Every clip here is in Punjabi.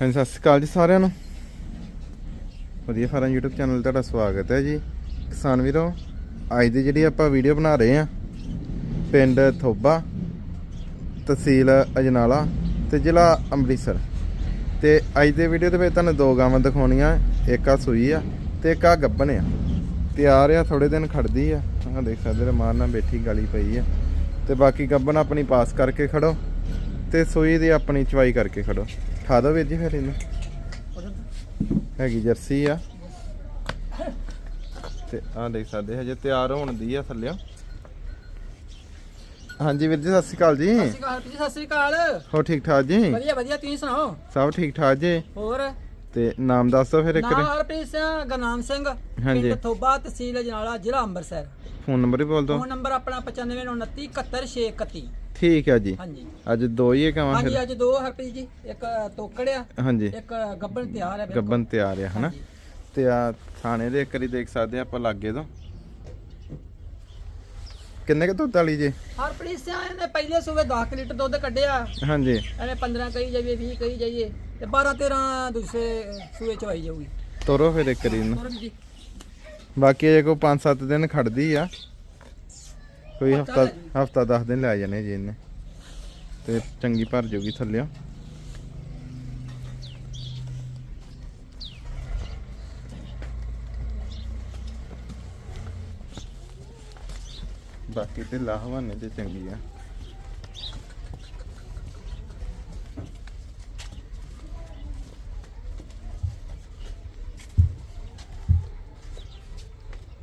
ਹਾਂਜੀ, ਸਤਿ ਸ਼੍ਰੀ ਅਕਾਲ ਜੀ ਸਾਰਿਆਂ ਨੂੰ। ਵਧੀਆ ਫਾਰਮ YouTube ਚੈਨਲ ਤੁਹਾਡਾ ਸਵਾਗਤ ਹੈ ਜੀ। ਕਿਸਾਨ ਵੀਰੋ, ਅੱਜ ਦੀ ਜਿਹੜੀ ਆਪਾਂ ਵੀਡੀਓ ਬਣਾ ਰਹੇ ਆ ਪਿੰਡ ਥੋਬਾ, ਤਹਿਸੀਲ ਅਜਨਾਲਾ ਤੇ ਜ਼ਿਲ੍ਹਾ ਅੰਮ੍ਰਿਤਸਰ। ਤੇ ਅੱਜ ਦੇ ਵੀਡੀਓ ਦੇ ਵਿੱਚ ਤੁਹਾਨੂੰ ਦੋ ਗਾਵਾਂ ਦਿਖਾਉਣੀਆਂ, ਇੱਕ ਆ ਸੂਈ ਆ ਤੇ ਇੱਕ ਆ ਗੱਬਨ ਆ। ਤਿਆਰ ਆ ਥੋੜੇ ਦਿਨ ਖੜਦੀ ਆ। ਆਹ ਦੇਖ ਸਕਦੇ ਰਮਾਨ ਮਾਰਨਾ ਬੈਠੀ ਗਾਲੀ ਪਈ ਆ। ਤੇ ਬਾਕੀ ਗੱਬਨ ਆਪਣੀ ਪਾਸ ਕਰਕੇ ਖੜੋ ਤੇ ਸੂਈ ਦੀ ਆਪਣੀ ਚਵਾਈ ਕਰਕੇ ਖੜੋ। ਠਾ ਦੋ ਵੀਰ ਜੀ ਫਿਰ ਇਹਨੂੰ। ਹੈਗੀ ਜਰਸੀ ਆ। ਤੇ ਆਹ ਦੇਖ ਸਕਦੇ ਹਜੇ ਤਿਆਰ ਹੋਣ ਦੀ ਆ ਥੱਲਿਓ। ਹਾਂਜੀ ਵੀਰ ਜੀ ਸਤਿ ਸ਼੍ਰੀ ਅਕਾਲ ਜੀ। ਸਤਿ ਸ਼੍ਰੀ ਅਕਾਲ ਜੀ ਸਤਿ ਸ਼੍ਰੀ ਅਕਾਲ। ਹੋ ਠੀਕ ਠਾਕ ਜੀ? ਵਧੀਆ ਵਧੀਆ ਤੁਸੀਂ ਸੁਣਾਓ? ਸਭ ਠੀਕ ਠਾਕ ਜੀ। ਹੋਰ? ਤੇ ਨਾਮ ਦੱਸ ਦਿਓ ਫਿਰ ਇੱਕ ਨਾਮ ਹਰਪ੍ਰੀਤ ਸਿੰਘ ਗਨਾਮ ਸਿੰਘ ਹਾਂਜੀ। ਥੋਬਾ ਤਹਿਸੀਲ ਅਜਨਾਲਾ ਜ਼ਿਲ੍ਹਾ ਅੰਮ੍ਰਿਤਸਰ। ਫੋਨ ਨੰਬਰ ਹੀ ਬੋਲ ਦਿਓ। ਫੋਨ ਨੰਬਰ ਆਪਣਾ 9529 71631 ਠੀਕ ਹੈ ਜੀ। ਹਾਂਜੀ। ਅੱਜ ਦੋ ਹੀ ਕਾਵਾਂ ਹਾਂਜੀ ਫਿਰ? ਅੱਜ ਦੋ ਹਰਪ੍ਰੀਤ ਜੀ। ਇੱਕ ਤੋਕੜ ਆ ਹਾਂਜੀ। ਇੱਕ ਗੱਬਣ ਤਿਆਰ ਬਿਲਕੁਲ। ਗੱਬਨ ਤਿਆਰ ਆ ਹਨਾ? ਹਾਂਜੀ। ਤੇ ਆ ਥਾਣੇ ਦੇ ਇੱਕ ਵਾਰੀ ਦੇਖ ਸਕਦੇ ਆ ਆਪਾਂ ਲਾਗੇ ਤੋਂ। ਕਿੰਨੇ ਕੁ ਦੁੱਧ ਵਾਲੀ ਜੀ? ਹਰਪ੍ਰੀਤ ਸਿੰਘ ਇਹਨੇ ਪਹਿਲੇ ਸੂਬੇ 10 ਲੀਟਰ ਦੁੱਧ ਕੱਢਿਆ। ਹਾਂਜੀ। ਇਹਨੇ 15 ਕਹੀ ਜਾਈਏ 20 ਕਹੀ ਜਾਈਏ ਤੇ 12 13 ਦੂਸਰੇ ਸੂਏ ਚ ਆਈ ਜਾਊਗੀ। ਤੋਰੋ ਫਿਰ ਇੱਕ ਵਾਰੀ ਇਹਨੂੰ। ਹੋਰ ਜੀ। ਬਾਕੀ ਅਜੇ ਕੋਈ 5-7 ਦਿਨ ਖੜਦੀ ਆ। ਕੋਈ ਹਫਤਾ। ਹਫਤਾ 10 ਦਿਨ ਲੈ ਜਾਣੇ ਜੀ ਇਹਨੇ। ਤੇ ਚੰਗੀ ਭਰ ਜੂਗੀ ਥੱਲਿਓ। ਬਾਕੀ ਤੇ ਲਾਹਵਾਨੇ ਤੇ ਚੰਗੀ ਆ।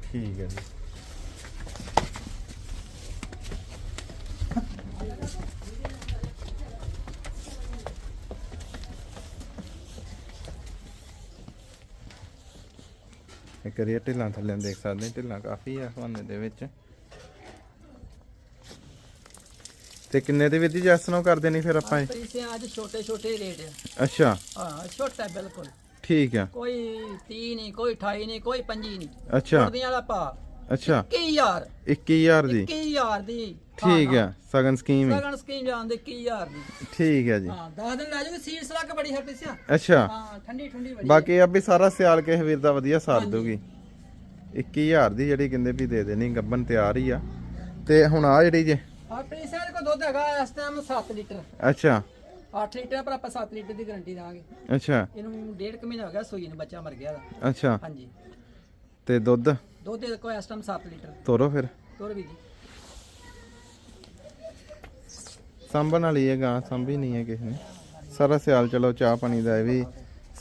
ਠੀਕ ਹੈ ਜੀ। ਇੱਕ ਇਹ ਢਿੱਲਾਂ ਥੱਲੇ ਦੇਖ ਸਕਦੇ ਢਿੱਲਾਂ ਕਾਫੀ ਆ ਹਵਾਨੇ ਦੇ ਵਿੱਚ। ਤੇ ਕਿੰਨੇ ਦੇ ਵਿੱਚ ਜੈਸ ਨੂੰ ਕਰਦੇ ਨਹੀਂ ਫਿਰ ਆਪਾਂ ਇਹ? ਅੱਜ ਛੋਟੇ ਛੋਟੇ ਰੇਟ ਆ। ਅੱਛਾ। ਹਾਂ ਛੋਟਾ ਹੈ ਬਿਲਕੁਲ। ਠੀਕ ਆ। ਕੋਈ 30 ਨਹੀਂ ਕੋਈ 28 ਨਹੀਂ ਕੋਈ 25 ਨਹੀਂ। ਅੱਛਾ। ਕੁੜਦੀਆਂ ਵਾਲਾ ਪਾ ਅੱਛਾ। 21000 21000 ਦੀ। 21000 ਦੀ। ਠੀਕ ਆ ਸਗਨ ਸਕੀਮ ਹੀ। ਸਗਨ ਸਕੀਮ ਜਾਂਦੇ 21000 ਦੀ। ਠੀਕ ਹੈ ਜੀ। ਹਾਂ 10 ਦਿਨ ਲੈ ਜਾਊਗੀ ਸੀਟ ਸਲੱਗ ਬੜੀ ਹਰਪ੍ਰੀਤ ਸਿੰਘ ਅੱਛਾ। ਹਾਂ ਠੰਡੀ ਠੰਡੀ ਬੜੀ ਬਾਕੀ ਆ ਵੀ ਸਾਰਾ ਸਿਆਲ ਕਿਸੇ ਵੀਰ ਦਾ ਵਧੀਆ ਸਾਰ ਦੂਗੀ 21000 ਦੀ ਜਿਹੜੀ ਕਹਿੰਦੇ ਵੀ ਦੇ ਦੇਣੀ ਗੱਬਨ ਤਿਆਰ ਹੀ ਆ। ਤੇ ਹੁਣ ਆ ਜਿਹੜੀ ਜੇ ਹਰਪ੍ਰੀਤ ਸਿੰਘ ਕੋ ਦੁੱਧ ਹੈਗਾ ਇਸ ਟਾਈਮ 7 ਲੀਟਰ। ਅੱਛਾ। 8 ਲੀਟਰ ਪਰ ਆਪਾਂ 7 ਲੀਟਰ ਦੀ ਗਾਰੰਟੀ ਦਾਂਗੇ। ਅੱਛਾ। ਇਹਨੂੰ ਡੇਢ ਕੁ ਮਹੀਨਾ ਹੋ ਗਿਆ ਸੂਈ ਨੂੰ ਬੱਚਾ ਮਰ ਗਿਆ ਦਾ ਅੱਛਾ। ਹਾਂਜੀ। ਤੇ ਦੁੱਧ? ਦੁੱਧ ਦੇ ਕੋਈ ਇਸ ਟਾਈਮ 7 ਲੀਟਰ। ਤੋਰੋ ਫਿਰ। ਤੋਰ ਵੀ ਜੀ। ਸਾਂਭਣ ਵਾਲੀ ਹੈ ਗਾਂ ਸਾਂਭੀ ਨਹੀਂ ਹੈ ਕਿਸੇ ਨੇ। ਸਾਰਾ ਸਿਆਲ ਚਲੋ ਚਾਹ ਪਾਣੀ ਦਾ ਇਹ ਵੀ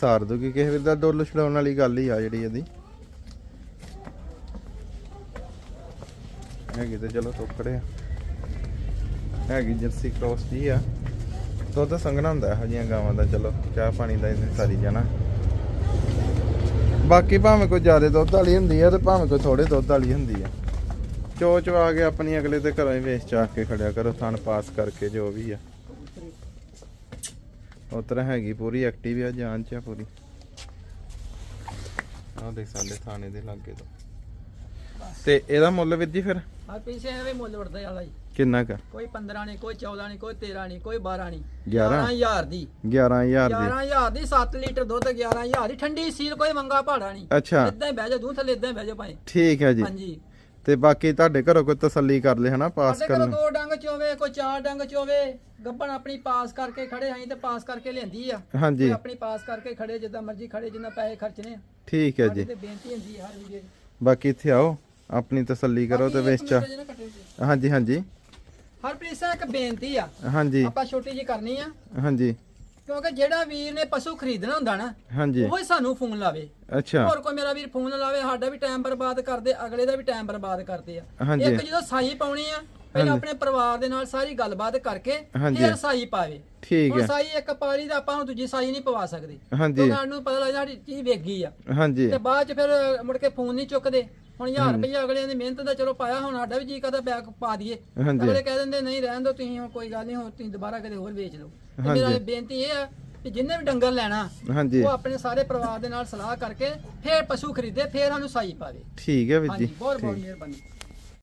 ਸਾਰ ਦੂਗੀ। ਕਿਸੇ ਵੀਰ ਦਾ ਡੋਲ ਛਡਾਉਣ ਵਾਲੀ ਗੱਲ ਹੀ ਆ ਜਿਹੜੀ ਇਹਦੀ। ਹੈਗੀ ਤੇ ਚਲੋ ਟੋਕੜੇ ਆ। ਹੈਗੀ ਜਰਸੀ ਕ੍ਰੋਸ ਦੀ ਆ। ਦੁੱਧ ਸੰਘਣਾ ਹੁੰਦਾ ਇਹੋ ਜਿਹੀਆਂ ਗਾਵਾਂ ਦਾ ਚਲੋ ਚਾਹ ਪਾਣੀ ਦਾ ਇਹਨੇ ਸਾਰੀ ਜਾਣਾ। ਬਾਕੀ ਭਾਵੇਂ ਕੋਈ ਜ਼ਿਆਦਾ ਦੁੱਧ ਵਾਲੀ ਹੁੰਦੀ ਆ ਤੇ ਭਾਵੇਂ ਕੋਈ ਥੋੜੇ ਦੁੱਧ ਵਾਲੀ ਹੁੰਦੀ ਆ। ਚੋ ਚਵਾ ਕੇ ਆਪਣੀ ਅਗਲੇ ਦੇ ਘਰੋਂ ਹੀ ਵੇਚ ਚਾਕ ਕੇ ਖੜਿਆ ਕਰੋ, ਥਣ ਪਾਸ ਕਰਕੇ ਜੋ ਵੀ ਆ। ਉਤਰ ਹੈਗੀ ਪੂਰੀ ਐਕਟਿਵ ਆ, ਜਾਨ ਚ ਆ ਪੂਰੀ। ਆਹ ਦੇਖ ਸਾਡੇ ਥਾਣੇ ਦੇ ਲਾਗੇ ਤੋਂ। ਤੇ ਇਹਦਾ ਮੁੱਲ ਵੀਰ ਜੀ ਫਿਰ? ਹਰਪ੍ਰੀਤ ਸਿੰਘ ਵੀ ਮੁੱਲ ਵੜਦਾ ਵਾਲਾ ਜੀ। ਕਿੰਨਾ ਕ? ਕੋਈ 15 ਨਹੀਂ ਕੋਈ 14 ਨਹੀਂ ਕੋਈ 13 ਨਹੀਂ ਕੋਈ 12 ਨਹੀਂ। 11? 11000 ਦੀ। 11000 ਦੀ। 11000 ਦੀ 7 ਲੀਟਰ ਦੁੱਧ 11000 ਦੀ। ਠੰਡੀ ਸੀਲ ਕੋਈ ਮੰਗਾ ਭਾੜਾ ਨਹੀਂ। ਅੱਛਾ। ਇਦਾਂ ਹੀ ਬਹਿ ਜਾ ਦੂੰ ਥੱਲੇ ਇਦਾਂ ਹੀ ਬਹਿ ਜਾ ਭਾਈ ਠੀਕ ਹੈ ਜੀ। ਹਾਂਜੀ। ਤੇ ਬਾਕੀ ਤੁਹਾਡੇ ਘਰੋਂ ਕੋਈ ਤਸੱਲੀ ਕਰ ਲੈ ਹਨਾ ਪਾਸ ਸਾਡੇ ਕੋਲ ਕਰਨ ਦੋ ਡੰਗ ਚੋਵੇ ਕੋਈ ਚਾਰ ਡੰਗ ਚੋਵੇ। ਗੱਬਣ ਆਪਣੀ ਪਾਸ ਕਰਕੇ ਖੜੇ ਆਂ ਤੇ ਪਾਸ ਕਰਕੇ ਲਿਆਂਦੀ ਆ। ਹਾਂਜੀ। ਆਪਣੀ ਪਾਸ ਕਰਕੇ ਖੜੇ ਜਿੱਦਾਂ ਮਰਜ਼ੀ ਖੜੇ ਜਿੰਨਾ ਪੈਸੇ ਖਰਚਣੇ ਆ। ਠੀਕ ਹੈ ਸਾਡੀ ਜੀ। ਤੇ ਬੇਨਤੀ ਹੁੰਦੀ ਹੈ ਹਰ 'ਚ। ਬਾਕੀ ਇੱਥੇ ਆਓ। ਆਪਣੀ ਤਸੱਲੀ ਕਰੋ ਤੇ ਵੇਚ। ਹਾਂਜੀ ਹਾਂਜੀ। ਹਰਪ੍ਰੀਤ ਸਿੰਘ ਇੱਕ ਬੇਨਤੀ ਆ। ਹਾਂਜੀ। ਆਪਾਂ ਛੋਟੀ ਜੀ ਕਰਨੀ ਆ। ਹਾਂਜੀ। ਕਿਉਂਕਿ ਜਿਹੜਾ ਵੀਰ ਨੇ ਪਸ਼ੂ ਖਰੀਦਣਾ ਹੁੰਦਾ ਨਾ ਹਾਂਜੀ। ਉਹ ਹੀ ਸਾਨੂੰ ਫੋਨ ਲਾਵੇ। ਅੱਛਾ। ਹੋਰ ਕੋਈ ਮੇਰਾ ਵੀਰ ਫੋਨ ਲਾਵੇ ਸਾਡਾ ਵੀ ਟਾਈਮ ਬਰਬਾਦ ਕਰਦੇ ਅਗਲੇ ਦਾ ਵੀ ਟਾਈਮ ਬਰਬਾਦ ਕਰਦੇ ਆ। ਇੱਕ ਜਦੋਂ ਸਾਈ ਪਾਉਣੀ ਆ ਪਹਿਲਾਂ ਆਪਣੇ ਪਰਿਵਾਰ ਦੇ ਨਾਲ ਸਾਰੀ ਗੱਲਬਾਤ ਕਰਕੇ। ਫਿਰ ਸਾਈ ਪਾਵੇ। ਠੀਕ ਹੈ। ਸਾਈ ਇੱਕ ਪਾਰੀ ਦਾ ਆਪਾਂ ਹੁਣ ਦੂਜੀ ਸਾਈ ਨਹੀਂ ਪਵਾ ਸਕਦੇ। ਹਾਂਜੀ। ਸਾਨੂੰ ਪਤਾ ਲੱਗਦਾ ਸਾਡੀ ਚੀਜ਼ ਵੇਗੀ ਆ। ਹਾਂਜੀ। ਤੇ ਬਾਅਦ ਚ ਫਿਰ ਮੁੜ ਕੇ ਫੋਨ ਨਹੀਂ ਚੁੱਕਦੇ। ਹੁਣ 1000 ਰੁਪਏ ਅਗਲਿਆਂ ਦੀ ਮਿਹਨਤ ਦਾ ਚਲੋ ਪਾਇਆ ਹੁਣ ਸਾਡਾ ਵੀ ਜੀ ਕਰਦਾ ਬੈਗ ਪਾ ਦਈਏ। ਅਗਲੇ ਕਹਿ ਦਿੰਦੇ ਨਹੀਂ ਰਹਿਣ ਦਿਓ ਤੁਸੀਂ ਕੋਈ ਗੱਲ ਨਹੀਂ ਹੁਣ ਤੁਸੀਂ ਦੁਬਾਰਾ ਕਦੇ ਹੋਰ ਵੇਚ ਲਓ। ਮੇਰਾ ਬੇਨਤੀ ਇਹ ਆ ਕਿ ਜਿੰਨੇ ਵੀ ਡੰਗਰ ਲੈਣਾ ਹਾਂਜੀ। ਉਹ ਆਪਣੇ ਸਾਰੇ ਪਰਿਵਾਰ ਦੇ ਨਾਲ ਸਲਾਹ ਕਰਕੇ ਫਿਰ ਪਸ਼ੂ ਖਰੀਦੇ ਫਿਰ ਸਾਨੂੰ ਸਾਈ ਪਾਵੇ। ਠੀਕ ਹੈ ਵੀਰ ਹਾਂਜੀ ਜੀ ਬਹੁਤ ਬਹੁਤ ਮਿਹਰਬਾਨੀ।